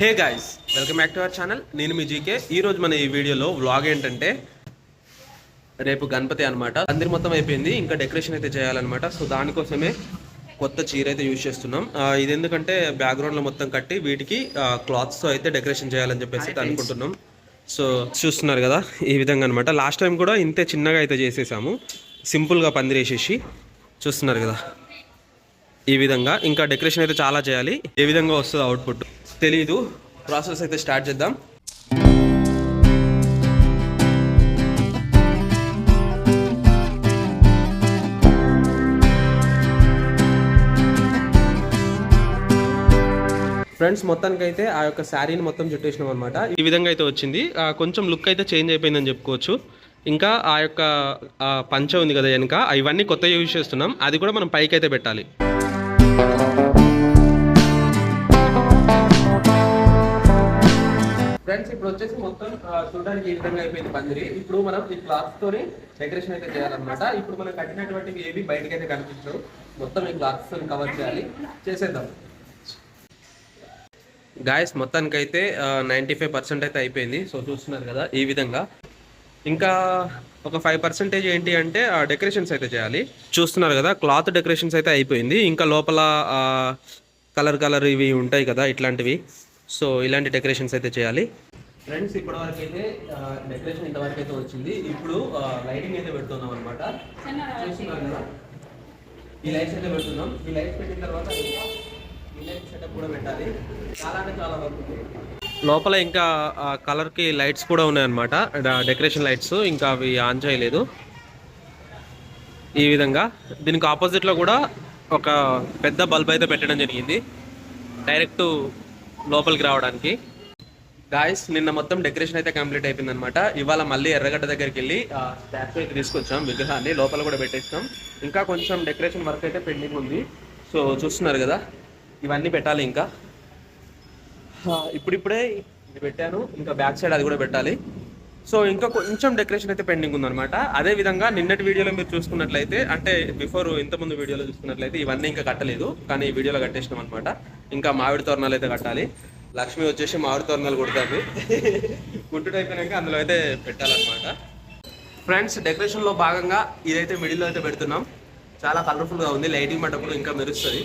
Hey guys welcome back to our channel. నేను మీ GK. ఈ రోజు మన ఈ వీడియోలో వ్లాగ్ ఏంటంటే రేపు గణపతి అన్నమాట. అందరి మొత్తం అయిపోయింది ఇంకా డెకరేషన్ అయితే చేయాలన్నమాట. సో దానికోసమే కొత్త చీర అయితే యూజ్ చేస్తున్నాం. ఇది ఎందుకంటే బ్యాక్గ్రౌండ్లో మొత్తం కట్టి వీటికి క్లాత్స్తో అయితే డెకరేషన్ చేయాలని చెప్పేసి అనుకుంటున్నాం. సో చూస్తున్నారు కదా ఈ విధంగా అనమాట లాస్ట్ టైం కూడా ఇంతే చిన్నగా అయితే చేసేసాము. సింపుల్గా పందిరేసేసి చూస్తున్నారు కదా. ఈ విధంగా ఇంకా డెకరేషన్ అయితే చాలా చేయాలి. ఏ విధంగా వస్తుంది అవుట్పుట్ తెలీదు. ప్రాసెస్ అయితే స్టార్ట్ చేద్దాం. ఫ్రెండ్స్ మొత్తానికి అయితే ఆ యొక్క శారీని మొత్తం చుట్టేసినాం అనమాట ఈ విధంగా అయితే వచ్చింది. కొంచెం లుక్ అయితే చేంజ్ అయిపోయిందని చెప్పుకోవచ్చు. ఇంకా ఆ యొక్క పంచ ఉంది కదా వెనుక. ఇవన్నీ కొత్త యూజ్ చేస్తున్నాం. అది కూడా మనం పైకి అయితే పెట్టాలి. ఇప్పుడు వచ్చేసి మొత్తం చూడడానికి ఈ విధంగా అయిపోయింది పందిరి? ఇప్పుడు మనం ఈ క్లాత్ తోని డెకరేషన్ అయితే చేయాలన్నమాట. ఇప్పుడు మనం కట్టినటువంటి ఏవి బయటకైతే అయితే కనిపించవు. మొత్తం ఈ క్లాత్స్ తోని కవర్ చేయాలి. చేసేద్దాం. గాయస్ మొత్తానికి అయితే నైంటీ ఫైవ్ పర్సెంట్ అయితే అయిపోయింది. సో చూస్తున్నారు కదా ఈ విధంగా. ఇంకా ఒక ఫైవ్ పర్సెంటేజ్ ఏంటి అంటే డెకరేషన్స్ అయితే చేయాలి. చూస్తున్నారు కదా క్లాత్ డెకరేషన్స్ అయితే అయిపోయింది. ఇంకా లోపల కలర్ కలర్ ఇవి ఉంటాయి కదా ఇట్లాంటివి. సో ఇలాంటి డెకరేషన్స్ అయితే చేయాలి. ఫ్రెండ్స్ ఇప్పటి వరకు అయితే డెకరేషన్ ఇంతవరకు అయితే వచ్చింది. ఇప్పుడు లైటింగ్ అయితే పెడుతున్నాం అనమాట చూస్తున్నారు కదా? ఈ లైట్స్ అయితే పెడుతున్నాం. ఈ లైట్స్ పెట్టిన తర్వాత ఈ లైట్ సెటప్ కూడా పెట్టాలి. చాలా అంటే చాలా లోపల ఇంకా కలర్కి లైట్స్ కూడా ఉన్నాయన్నమాట. డెకరేషన్ లైట్స్ ఇంకా అవి ఆన్ చేయలేదు. ఈ విధంగా. దీనికి ఆపోజిట్లో కూడా ఒక పెద్ద బల్బ్ అయితే పెట్టడం జరిగింది. డైరెక్ట్ లోపలికి రావడానికి. గాయస్ నిన్న మొత్తం డెకరేషన్ అయితే కంప్లీట్ అయిపోయింది అనమాట ఇవాళ మళ్ళీ ఎర్రగడ్డ దగ్గరికి వెళ్ళి స్టాచ్యూ అయితే తీసుకొచ్చాం విగ్రహాన్ని లోపల కూడా పెట్టేస్తాం. ఇంకా కొంచెం డెకరేషన్ వర్క్ అయితే పెండింగ్ ఉంది. సో చూస్తున్నారు కదా ఇవన్నీ పెట్టాలి ఇంకా. ఇప్పుడిప్పుడే ఇది పెట్టాను ఇంకా బ్యాక్ సైడ్ అది కూడా పెట్టాలి. సో ఇంకా కొంచెం డెకరేషన్ అయితే పెండింగ్ ఉందన్నమాట. అదే విధంగా నిన్నటి వీడియోలో మీరు చూసుకున్నట్లయితే అంటే బిఫోర్ ఇంతకుముందు వీడియోలో చూసుకున్నట్లయితే ఇవన్నీ ఇంకా కట్టలేదు కానీ ఈ వీడియోలో కట్టేసినాం అనమాట ఇంకా మామిడి తోరణాలు అయితే కట్టాలి. లక్ష్మి వచ్చేసి మామిడి తోరణాలు కుడుతుంది. కుట్టుడు అయిపోయినాక అందులో అయితే పెట్టాలన్నమాట. ఫ్రెండ్స్ డెకరేషన్లో భాగంగా ఇదైతే మిడిల్లో అయితే పెడుతున్నాం. చాలా కలర్ఫుల్గా ఉంది. లైటింగ్ పడ్డప్పుడు ఇంకా మెరుస్తుంది.